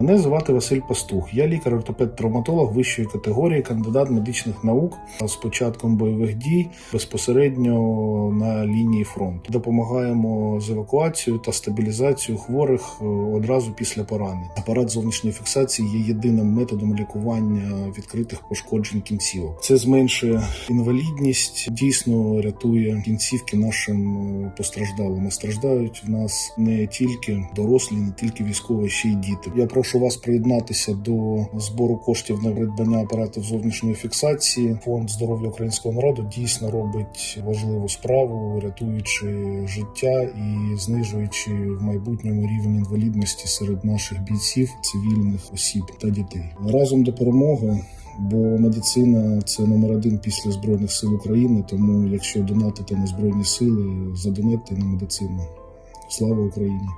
Мене звати Василь Пастух. Я лікар-ортопед-травматолог вищої категорії, кандидат медичних наук з початком бойових дій безпосередньо на лінії фронту. Допомагаємо з евакуацією та стабілізацією хворих е, одразу після поранень. Апарат зовнішньої фіксації є єдиним методом лікування відкритих пошкоджень кінцівок. Це зменшує інвалідність, дійсно рятує кінцівки нашим е, постраждалим. Страждають в нас не тільки дорослі, не тільки військові, ще й діти. Я вас приєднатися до збору коштів на придбання апаратів зовнішньої фіксації. Фонд здоров'я українського народу дійсно робить важливу справу, рятуючи життя і знижуючи в майбутньому рівень інвалідності серед наших бійців, цивільних осіб та дітей. Разом до перемоги. Бо медицина це номер один після збройних сил України. Тому, якщо донатити на збройні сили, задонатьте на медицину. Слава Україні!